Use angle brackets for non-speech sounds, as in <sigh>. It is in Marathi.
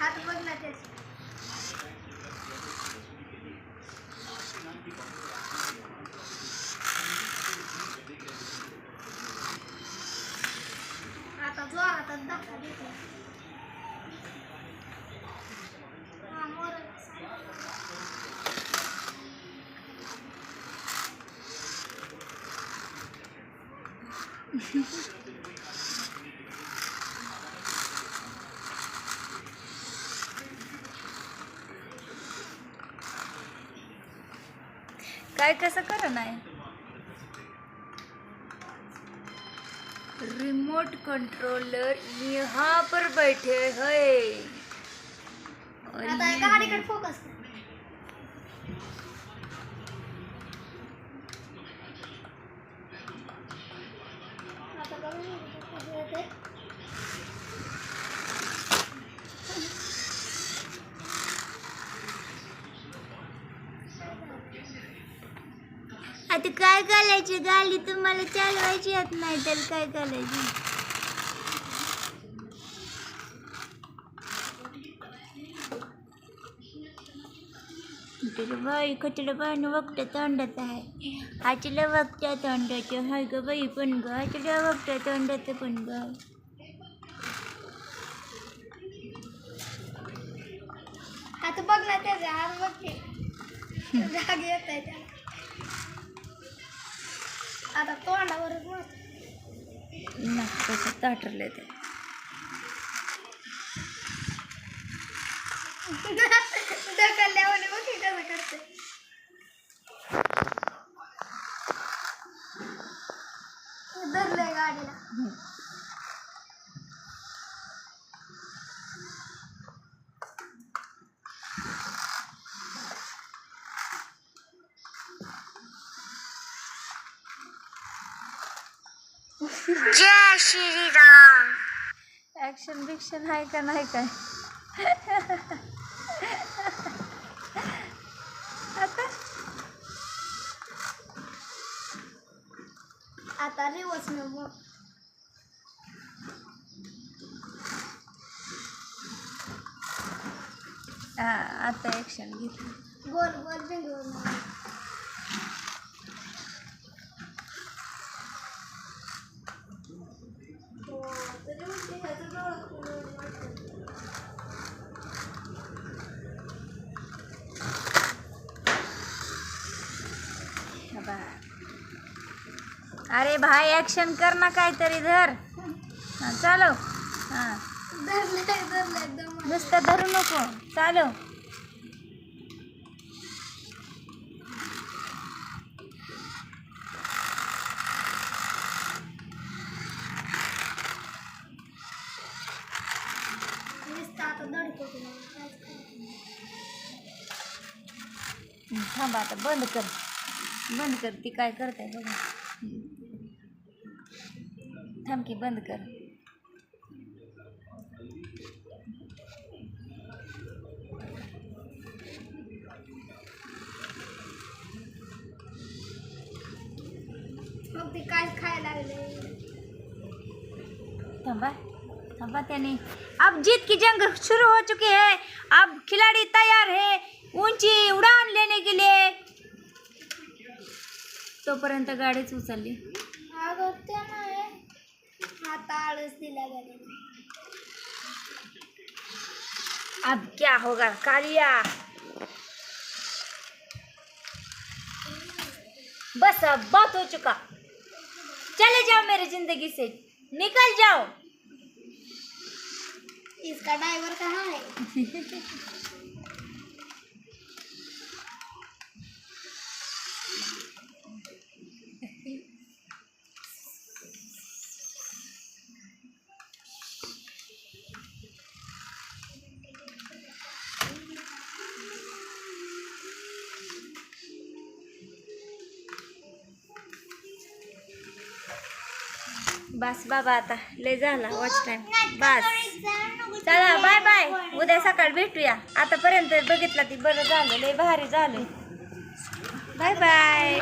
हात बघ ना त्याचे आता जोरातच धक्का देतो हा मोर काय कसं करा नाही? रिमोट कंट्रोलर यहाँ पर बैठे है। और आता गाडीकडे फोकस कर आता बघ ना, कसं येतंय. आता काय करायची गाडी तुम्हाला चालवायची येत नाही तर काय घालायची? बाई कचरा पाहणं बघतं तोंडात आहे. आचल्या बघत्या तोंडाचं हाय ग बाई पण ग हाचलं बघतं तोंडाचं पण ग. आता बघ ना त्याचा हात बघते जाग येत आहे त्याला आता तोंडावरच कसं ताटरलं ते. ढकलल्यावर बघ की कसं करते. धरलंय गाडीला. जय श्रीराम. ऍक्शन बिक्शन आहे का नाही काय? आता? आता रिवर्स न मग हा आता ऍक्शन घेतली गोल गोल बिंदूवर अरे भाई ॲक्शन कर ना काहीतरी धर. हा चालव. एकदम नुसतं धरू नको. चालव. थांबा आता बंद कर. बंद कर ती काय करते बघा. हं. थांब की बंद कर। मग ते काय खायला लागले थांबा थांबा त्याने। अब जीत की जंग शुरू हो चुकी है। अब खिलाड़ी तैयार है ऊँची उड़ान लेने के लिए। तोपर्यंत गाडीच उचलली ते अब क्या होगा? कालिया। बस अब बहुत हो चुका। चले जाओ मेरी ज़िंदगी से। निकल जाओ। इसका ड्राइवर कहाँ है? <laughs> बस बाबा आता लय झाला वॉच टाईम बस. चला बाय बाय उद्या सकाळ भेटूया. आतापर्यंत बघितलं ती बरं झालं लय भारी झालं. Bye bye